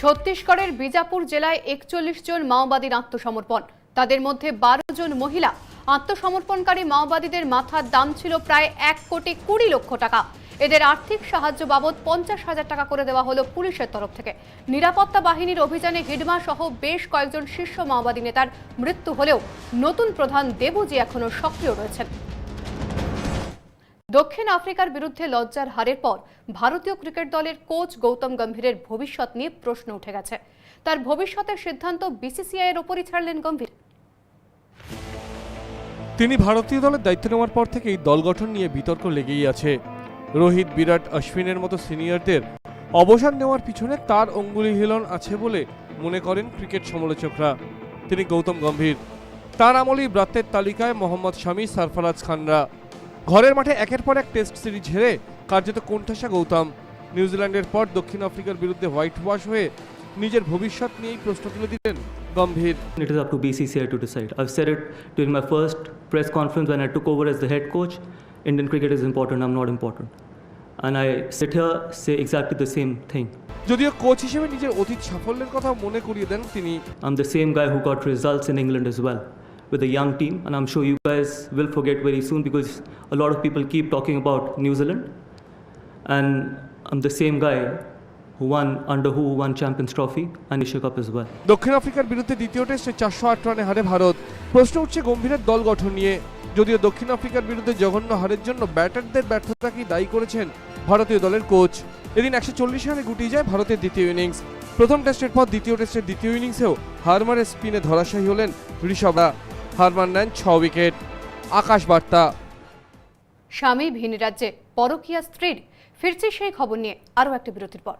ছত্তিশগড়ের বিজাপুর জেলায় একচল্লিশ জন মাওবাদীর আত্মসমর্পণ। তাদের মধ্যে বারো জন মহিলা। আত্মসমর্পণকারী মাওবাদীদের মাথার দাম ছিল প্রায় এক কোটি কুড়ি লক্ষ টাকা। এদের আর্থিক সাহায্য বাবদ পঞ্চাশ হাজার টাকা করে দেওয়া হলো পুলিশের তরফ থেকে। নিরাপত্তা বাহিনীর অভিযানে হিডমা সহ বেশ কয়েকজন শীর্ষ মাওবাদী নেতার মৃত্যু হলেও নতুন প্রধান দেবুজি এখনও সক্রিয় রয়েছেন। দক্ষিণ আফ্রিকার বিরুদ্ধে লজ্জার হারের পর ভারতীয় ক্রিকেট দলের কোচ গৌতম গম্ভীরের ভবিষ্যৎ নিয়ে প্রশ্ন উঠে গেছে। তার ভবিষ্যতের সিদ্ধান্ত বিসিসিআই এর ওপরই ছাড়লেন গম্ভীর। তিনি ভারতীয় দলের দায়িত্ব নেওয়ার পর থেকেই দল গঠন নিয়ে বিতর্ক লেগেই আছে। রোহিত, বিরাট, অশ্বিনের মতো সিনিয়রদের অবসর নেওয়ার পিছনে তার অঙ্গুলি হিলন আছে বলে মনে করেন ক্রিকেট সমালোচকরা। তিনি গৌতম গম্ভীর। তার আমলেই ব্রাত্যের তালিকায় মোহাম্মদ শামি, সারফরাজ খানরা। ঘরের মাঠে একের পর এক টেস্ট সিরিজ হেরে কার্যত কোণঠাসা গৌতম। নিউজিল্যান্ডের পর দক্ষিণ আফ্রিকার বিরুদ্ধে হোয়াইট ওয়াশ হয়ে নিজের ভবিষ্যৎ নিয়েই প্রশ্ন তুলে দিলেন Gambhir. It is up to BCCI to decide I said it during my first press conference when I took over as the head coach Indian cricket is important I am not important and I sat here say exactly the same thing যদিও coach হিসেবে নিজের অতীত সাফল্যের কথা মনে করিয়ে দেন তিনি। I am the same guy who got results in England as well with a young team, and I'm sure you guys will forget very soon because a lot of people keep talking about New Zealand. And I'm the same guy who won under who won Champions Trophy and Asia Cup as well. দক্ষিণ আফ্রিকার বিরুদ্ধে দ্বিতীয় টেস্টে চারশো আট রানে হারে ভারত। প্রশ্ন উঠছে গম্ভীরের দল গঠন নিয়ে। যদিও দক্ষিণ আফ্রিকার বিরুদ্ধে জঘন্য হারের জন্য ব্যাটারদের ব্যর্থতাকেই দায়ী করেছেন ভারতীয় দলের কোচ? এদিন একশো চল্লিশ রানে গুটিয়ে যায় ভারতের দ্বিতীয় ইনিংস। প্রথম টেস্টের পর দ্বিতীয় টেস্টের দ্বিতীয় ইনিংসেও হার মারে স্পিনে ধরাশায়ী হলেন ঋষভরা হার মান নেন ছ উইকেট আকাশ বার্তা স্বামী ভিন রাজ্যে পরকীয়া স্ত্রীর, ফিরছে সেই খবর নিয়ে আরও একটা বিরতির পর।